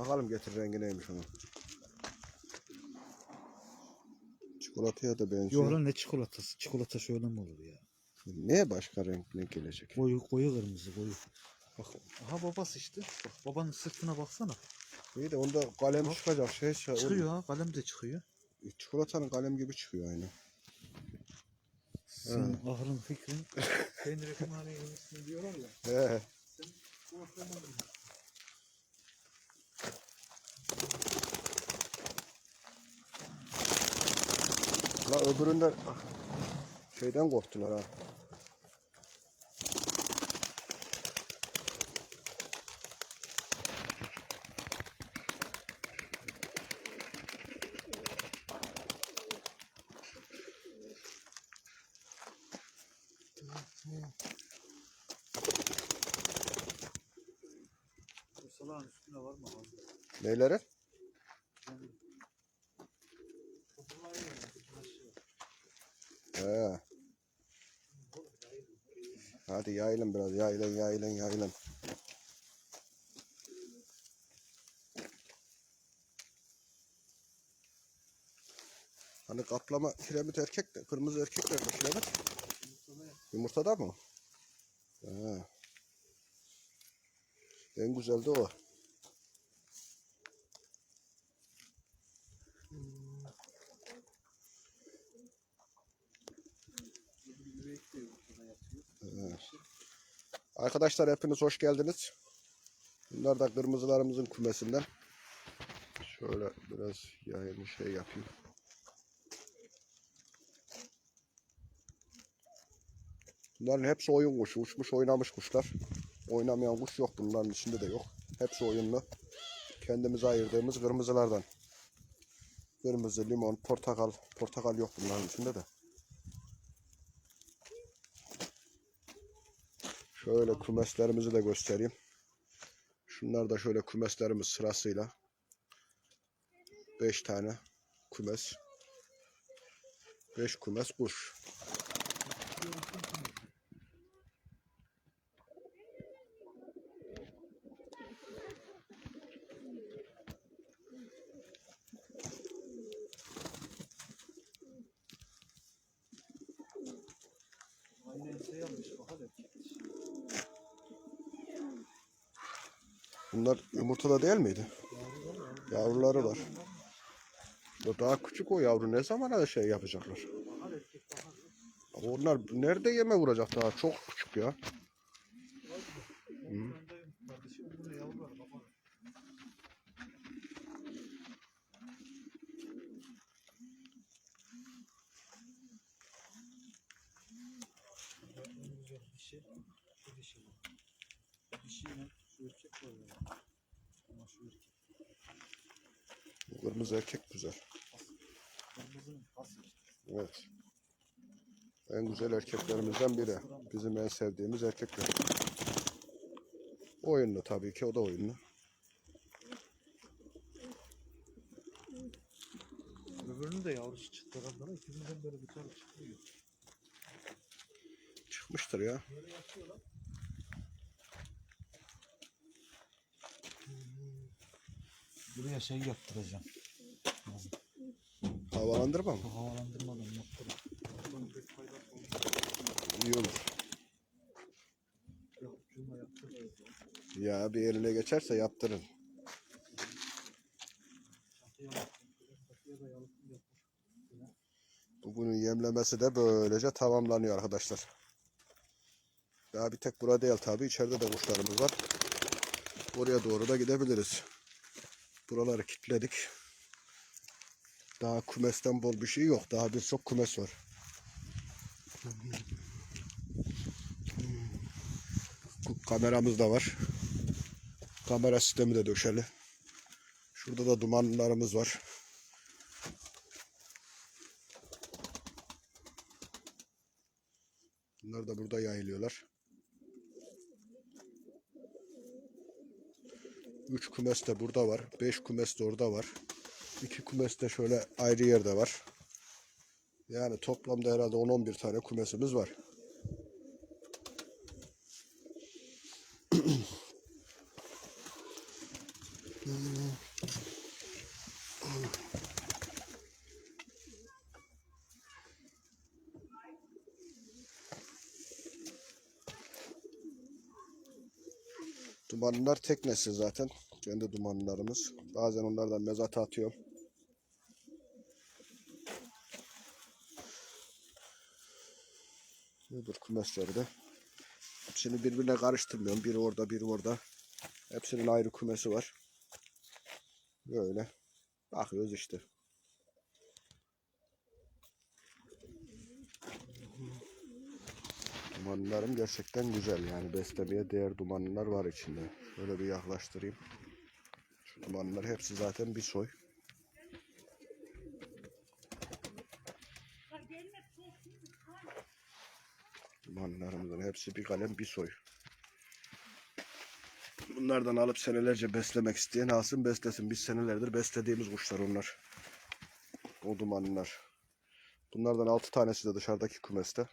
Bakalım getir rengi neymiş onun. Çikolataya da benziyor. Yok lan ne çikolatası? Çikolata şöyle mi olur ya? Ne başka renk ne gelecek? Koyu koyu kırmızı koyu. Bak aha babası işte. Bak babanın sırtına baksana. İyi de onda kalem çıkacak şey. şey Çıkıyor ha kalem de çıkıyor. Çikolatanın kalem gibi çıkıyor aynı. Senin aklın fikrin. Peynir ekmeğine yemişsin diyorlar ya. He. Bu ortamda mı? La öbüründen şeyden korktular ha. Bu salağın üstüne var mı? abi? Neyleri? Bunlar iyi yani, bütün aşağı. He. Hadi yayılın biraz yayılın yayılın yayılın. Hani kaplama kiremit erkek de kırmızı erkek nerede kiremit? Yumurtada mı? He. En güzel de o. Yürek de yumurtada yatıyor. He. Arkadaşlar hepiniz hoş geldiniz. Bunlar da kırmızılarımızın kümesinden. Şöyle biraz yayını şey yapayım. Bunların hepsi oyun kuşu. Uçmuş oynamış kuşlar. Oynamayan kuş yok bunların içinde de yok. Hepsi oyunlu. Kendimize ayırdığımız kırmızılardan. Kırmızı, limon, portakal. Portakal yok bunların içinde de. Şöyle kümeslerimizi de göstereyim. Şunlar da şöyle kümeslerimiz sırasıyla. 5 tane kümes. 5 kümes kuş. Aynen şey yapmış bak Bunlar yumurtada değil miydi? Yavruları var. Daha küçük o yavru. Ne zamana şey yapacaklar? Onlar nerede yeme vuracak daha? Çok küçük ya. Hı. Bir şey. Şu erkek var ya. Ama şu erkek. Bu Kırmızı erkek güzel. Kırmızının işte. Evet. En güzel erkeklerimizden biri. Bizim en sevdiğimiz erkekler. Oyunlu tabii ki o da oyunlu. Öbürünün de yavrusu çıktı herhalde. İkisinden böyle bir tane çıkıyor. Çıkmıştır ya. Böyle yatıyor Buraya şey yaptıracağım. Havalandırma mı? Havalandırmadan yaptıracağım. İyi olur. Ya bir eline geçerse yaptırın. Bugünün yemlemesi de böylece tamamlanıyor arkadaşlar. Daha bir tek burada değil tabii. içeride de kuşlarımız var. Oraya doğru da gidebiliriz. Buraları kilitledik. Daha kümesten bol bir şey yok. Daha birçok kümes var. Kameramız da var. Kamera sistemi de döşeli. Şurada da dumanlarımız var. Bunlar da burada yayılıyorlar. Üç kümes de burada var. Beş kümes de orada var. İki kümes de şöyle ayrı yerde var. Yani toplamda herhalde 10-11 tane kümesimiz var. Dumanlar tek nesil zaten. Kendi dumanlarımız. Bazen onlardan mezat atıyorum. Budur kümesleri de. Hepsini birbirine karıştırmıyorum. Biri orada, biri orada. Hepsinin ayrı kümesi var. Böyle. Bakıyoruz işte. Dumanlarım gerçekten güzel yani beslemeye değer dumanlar var içinde. Şöyle bir yaklaştırayım. Şu dumanlar hepsi zaten bir soy. Dumanlarımızın hepsi bir kalem bir soy. Bunlardan alıp senelerce beslemek isteyen alsın beslesin. Biz senelerdir beslediğimiz kuşlar onlar. O dumanlar. Bunlardan 6 tanesi de dışarıdaki kümeste.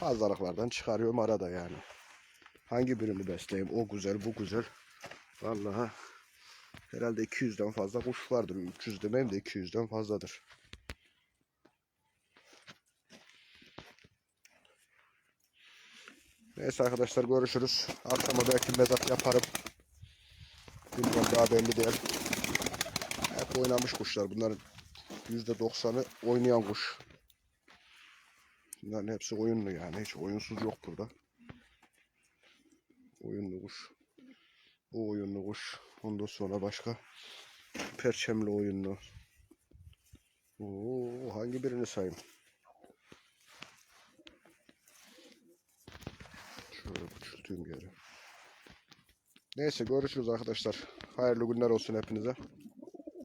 Fazlalıklardan çıkarıyorum arada yani. Hangi birini besleyeyim? O güzel, bu güzel. Vallahi herhalde 200'den fazla kuş vardır. 300 demeyeyim de 200'den fazladır. Neyse arkadaşlar görüşürüz. Akşama belki mezat yaparım. Bilmiyorum daha belli değil. Hep oynamış kuşlar. Bunların %90'ı oynayan kuş. Bunların hepsi oyunlu yani. Hiç oyunsuz yok burada. Oyunlu kuş. Bu oyunlu kuş. Ondan sonra başka perçemli oyunlu. Oo, hangi birini sayayım? Şöyle küçülteyim geri. Neyse görüşürüz arkadaşlar. Hayırlı günler olsun hepinize.